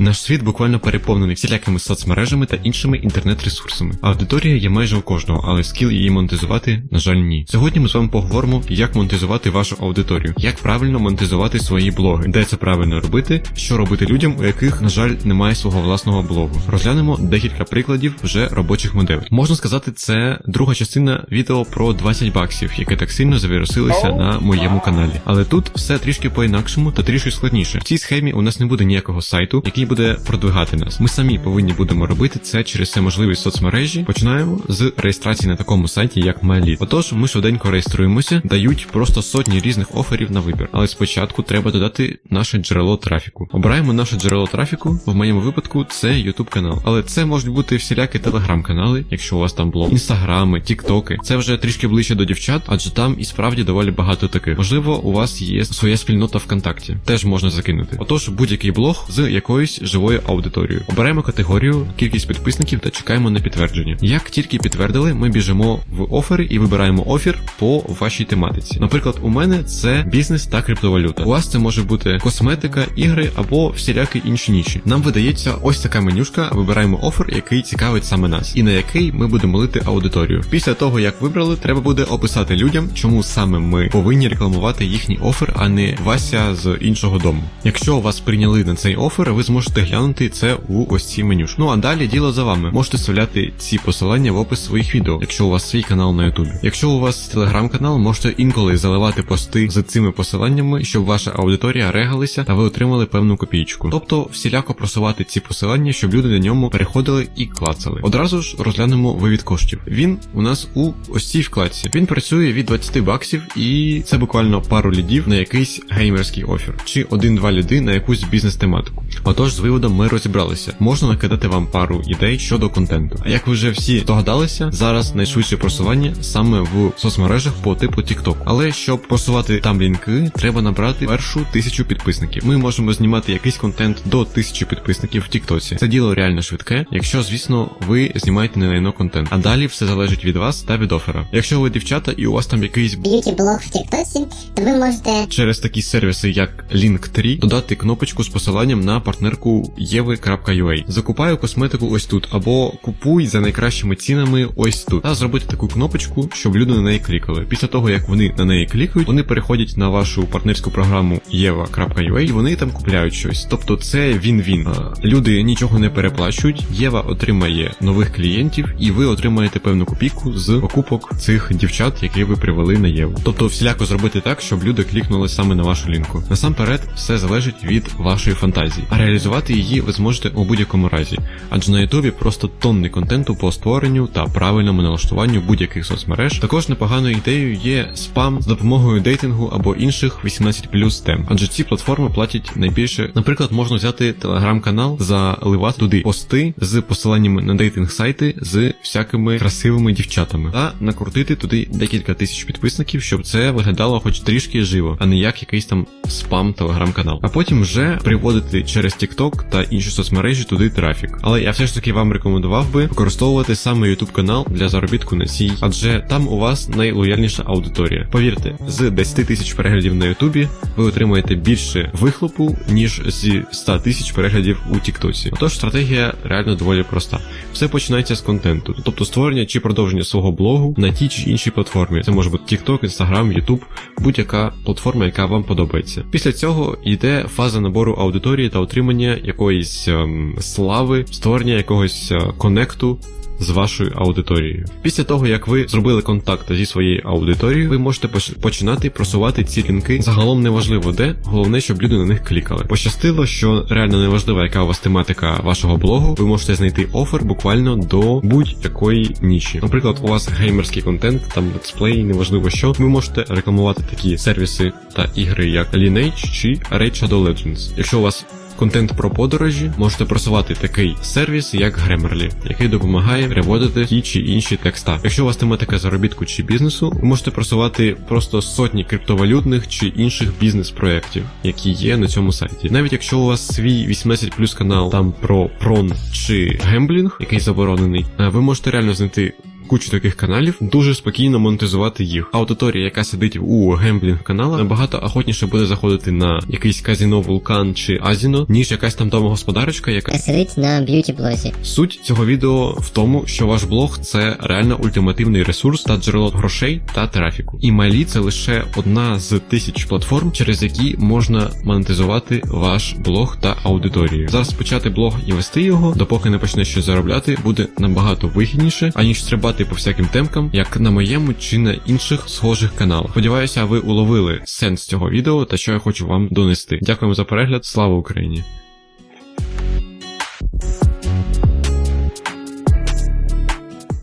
Наш світ буквально переповнений всілякими соцмережами та іншими інтернет-ресурсами. Аудиторія є майже у кожного, але скіл її монетизувати, на жаль, ні. Сьогодні ми з вами поговоримо, як монетизувати вашу аудиторію, як правильно монетизувати свої блоги, де це правильно робити, що робити людям, у яких, на жаль, немає свого власного блогу. Розглянемо декілька прикладів вже робочих моделей. Можна сказати, це друга частина відео про 20 баксів, яке так сильно завірусилося на моєму каналі. Але тут все трішки по-інакшому та трішки складніше. В цій схемі у нас не буде ніякого сайту, який буде продвигати нас. Ми самі повинні будемо робити це через все можливі соцмережі. Починаємо з реєстрації на такому сайті, як MyLead. Отож, ми швиденько реєструємося, дають просто сотні різних оферів на вибір. Але спочатку треба додати наше джерело трафіку. Обираємо наше джерело трафіку. В моєму випадку це YouTube канал. Але це можуть бути всілякі телеграм-канали, якщо у вас там блог, інстаграми, тіктоки. Це вже трішки ближче до дівчат, адже там і справді доволі багато таких. Можливо, у вас є своя спільнота ВКонтакті. Теж можна закинути. Отож, будь-який блог з якоюсь живою аудиторією. Обираємо категорію, кількість підписників та чекаємо на підтвердження. Як тільки підтвердили, ми біжимо в офери і вибираємо офір по вашій тематиці. Наприклад, у мене це бізнес та криптовалюта. У вас це може бути косметика, ігри або всілякі інші ніші. Нам видається ось така менюшка. Вибираємо офер, який цікавить саме нас, і на який ми будемо лити аудиторію. Після того, як вибрали, треба буде описати людям, чому саме ми повинні рекламувати їхній офер, а не Вася з іншого дому. Якщо вас прийняли на цей офер, ви зможете глянути це у ось цій менюшці. Ну а далі діло за вами. Можете вставляти ці посилання в опис своїх відео, якщо у вас свій канал на Ютубі. Якщо у вас телеграм-канал, можете інколи заливати пости з цими посиланнями, щоб ваша аудиторія регалися та ви отримали певну копійку. Тобто всіляко просувати ці посилання, щоб люди на ньому переходили і клацали. Одразу ж розглянемо вивід коштів. Він у нас у ось цій вкладці. Він працює від 20 баксів, і це буквально пару лідів на якийсь геймерський офер, чи один-два ліди на якусь бізнес-тематику. Отож, виводом ми розібралися. Можна накидати вам пару ідей щодо контенту. А як ви вже всі здогадалися, зараз найшвидше просування саме в соцмережах по типу TikTok. Але щоб просувати там лінки, треба набрати першу тисячу підписників. Ми можемо знімати якийсь контент до тисячі підписників в Тіктоці. Це діло реально швидке, якщо, звісно, ви знімаєте не найно контент. А далі все залежить від вас та від офера. Якщо ви дівчата і у вас там якийсь б'юті блог в Тіктосі, то ви можете через такі сервіси, як Linktree, додати кнопочку з посиланням на партнерку Yevi.ua. Закупаю косметику ось тут, або купуй за найкращими цінами ось тут. Та зробити таку кнопочку, щоб люди на неї клікали. Після того, як вони на неї клікають, вони переходять на вашу партнерську програму Eva.ua і вони там купляють щось. Тобто це він-він. Люди нічого не переплачують, Єва отримає нових клієнтів, і ви отримаєте певну копійку з покупок цих дівчат, які ви привели на Єву. Тобто всіляко зробити так, щоб люди клікнули саме на вашу лінку. Насамперед, все залежить від вашої фантазії, а реалізувати її ви зможете у будь-якому разі, адже на Ютубі просто тонни контенту по створенню та правильному налаштуванню будь-яких соцмереж. Також непоганою ідеєю є спам з допомогою дейтингу або інших 18 плюс тем, адже ці платформи платять найбільше. Наприклад, можна взяти телеграм-канал, заливати туди пости з посиланнями на дейтинг сайти з всякими красивими дівчатами, та накрутити туди декілька тисяч підписників, щоб це виглядало хоч трішки живо, а не як якийсь там спам телеграм-канал. А потім вже приводити через TikTok та інші соцмережі туди трафік. Але я все ж таки вам рекомендував би використовувати саме YouTube канал для заробітку на цій, адже там у вас найлояльніша аудиторія. Повірте, з 10 тисяч переглядів на Ютубі ви отримаєте більше вихлопу, ніж зі 100 тисяч переглядів у Тіктоці. Отож, стратегія реально доволі проста. Все починається з контенту, тобто створення чи продовження свого блогу на тій чи іншій платформі. Це може бути TikTok, Instagram, YouTube, будь-яка платформа, яка вам подобається. Після цього йде фаза набору аудиторії та отримання якоїсь ем, слави, створення якогось е, конекту. З вашою аудиторією. Після того, як ви зробили контакт зі своєю аудиторією, ви можете починати просувати ці лінки. Загалом неважливо де, головне, щоб люди на них клікали. Пощастило, що реально неважливо, яка у вас тематика вашого блогу, ви можете знайти офер буквально до будь-якої ніші. Наприклад, у вас геймерський контент, там летсплей, неважливо що. Ви можете рекламувати такі сервіси та ігри, як Lineage чи Raid Shadow Legends. Якщо у вас контент про подорожі, можете просувати такий сервіс, як Grammarly, який допомагає переводити ті чи інші текста. Якщо у вас тематика заробітку чи бізнесу, ви можете просувати просто сотні криптовалютних чи інших бізнес-проєктів, які є на цьому сайті. Навіть якщо у вас свій 18 плюс канал там про прон чи гемблінг, який заборонений, ви можете реально знайти кучу таких каналів, дуже спокійно монетизувати їх. Аудиторія, яка сидить у гемблінг каналах, набагато охотніше буде заходити на якийсь казіно Вулкан чи Азіно, ніж якась там домогосподарочка, яка Сидить на б'юті блозі. Суть цього відео в тому, що ваш блог це реально ультимативний ресурс та джерело грошей та трафіку. І Майлі це лише одна з тисяч платформ, через які можна монетизувати ваш блог та аудиторію. Зараз почати блог і вести його, допоки не почне щось заробляти, буде набагато вигідніше, аніж стрибати по всяким темкам, як на моєму чи на інших схожих каналах. Сподіваюся, ви уловили сенс цього відео та що я хочу вам донести. Дякуємо за перегляд. Слава Україні!